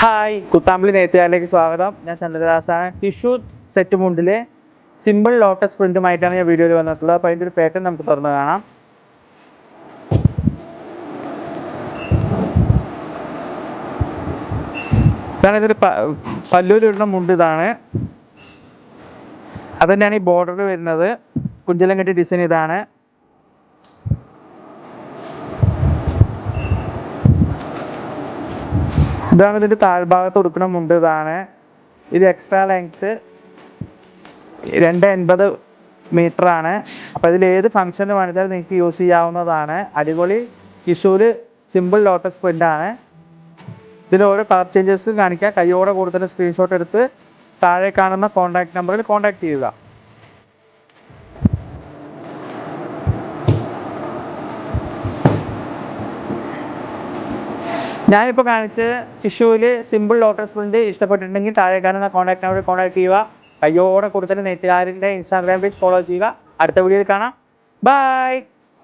Hi കുത്താമ്പിളി നെയ്ത്തുകാരിലേക്ക് സ്വാഗതം. ഞാൻ ചന്ദ്രദാസാണ്. ടിഷ്യൂ സെറ്റ് മുണ്ടിലെ സിമ്പിൾ ലോട്ടസ് പ്രിന്റുമായിട്ടാണ് ഞാൻ വീഡിയോയിൽ വന്നിട്ടുള്ളത്. അപ്പോൾ അതിന്റെ ഒരു പാറ്റേൺ നമുക്ക് തുറന്ന് കാണാം. ഇതാണ് ഇതൊരു പല്ലൂരിടുന്ന മുണ്ട് ഇതാണ്. അത് തന്നെയാണ് ഈ ബോർഡർ വരുന്നത്. കുഞ്ചലം കെട്ടി ഡിസൈൻ ഇതാണ് ഇതാണ് ഇതിന്റെ താഴ്ഭാഗത്ത് കൊടുക്കുന്ന മുണ്ട് ഇതാണ്. ഇത് എക്സ്ട്രാ ലെങ്ത്ത് രണ്ട് എൺപത് മീറ്റർ ആണ്. അപ്പോൾ ഇതിൽ ഏത് ഫംഗ്ഷന് വേണമെങ്കിലും നിങ്ങൾക്ക് യൂസ് ചെയ്യാവുന്നതാണ്. അടിപൊളി കിഷൂര് സിമ്പിൾ ലോട്ടസ് പ്രിന്റാണ് ഇതിൽ ഓരോ കളർ ചേഞ്ചസ് കാണിക്കുക കൈയോടെ കൂടുതൽ സ്ക്രീൻഷോട്ട് എടുത്ത് താഴെ കാണുന്ന കോൺടാക്ട് നമ്പറിൽ കോൺടാക്ട് ചെയ്യുക. ഞാനിപ്പോൾ കാണിച്ച ടിഷ്യൂവിൽ സിമ്പിൾ ലോട്ടസ് പ്രിന്റ് ഇഷ്ടപ്പെട്ടിട്ടുണ്ടെങ്കിൽ താഴെ കാണുന്ന കോൺടാക്ട് നമ്പറിൽ കോൺടാക്ട് ചെയ്യുക. കയ്യോടെ കൂടുതൽ നെറ്റുകാരന്റെ ഇൻസ്റ്റാഗ്രാം പേജ് ഫോളോ ചെയ്യുക. അടുത്ത വീഡിയോയിൽ കാണാം. ബൈ